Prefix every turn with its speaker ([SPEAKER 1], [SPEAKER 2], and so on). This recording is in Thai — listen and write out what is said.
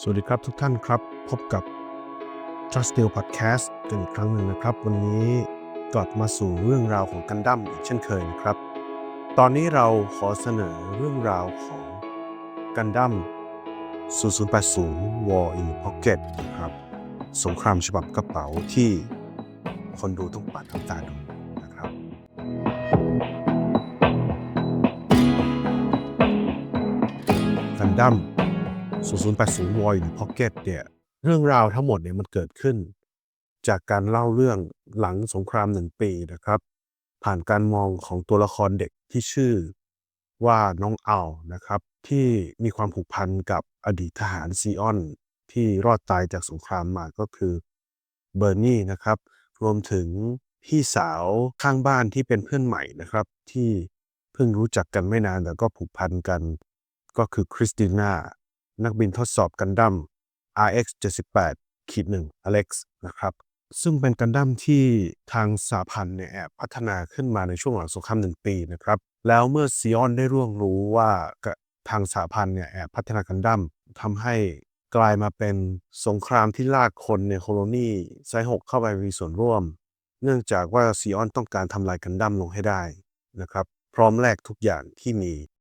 [SPEAKER 1] สวัสดีครับทุกท่านครับ พบกับ Just Deal Podcast กันอีกครั้งหนึ่งนะครับ วันนี้กลับมาสู่เรื่องราวของกันดั้มอีกเช่นเคยนะครับ ตอนนี้เราขอเสนอเรื่องราวของกันดั้ม0080 War in Pocket นะครับ สงครามฉบับกระเป๋าที่คนดูต้องปัดน้ำตาดูนะครับ กันดั้ม 0080 War in Pocket เนี่ยเรื่องราวทั้งหมดเนี่ยมันเกิดขึ้น จากการเล่าเรื่องหลังสงครามหนึ่งปีนะครับ ผ่านการมองของตัวละครเด็กที่ชื่อว่าน้องเอัลนะครับ ที่มีความผูกพันกับอดีตทหารซีออนที่รอดตายจากสงครามมาก็คือเบอร์นี่นะครับ รวมถึงพี่สาวข้างบ้านที่เป็นเพื่อนใหม่นะครับ ที่เพิ่งรู้จักกันไม่นานแต่ก็ผูกพันกัน ก็คือคริสติน่า นักบินทดสอบกันดั้ม RX 78ขีดหนึ่ง Alex นะครับ ซึ่งเป็นกันดั้มที่ทางสหพันธ์เนี่ยแอบพัฒนาขึ้นมาในช่วงหลังสงครามหนึ่งปีนะครับ แล้วเมื่อซีออนได้ร่วงรู้ว่าทางสหพันธ์เนี่ยแอบพัฒนากันดั้มทำให้กลายมาเป็นสงครามที่ลากคนในโคโลนีไซหกเข้าไปมีส่วนร่วม เนื่องจากว่าซีออนต้องการทำลายกันดั้มลงให้ได้นะครับ พร้อมแลกทุกอย่างที่มี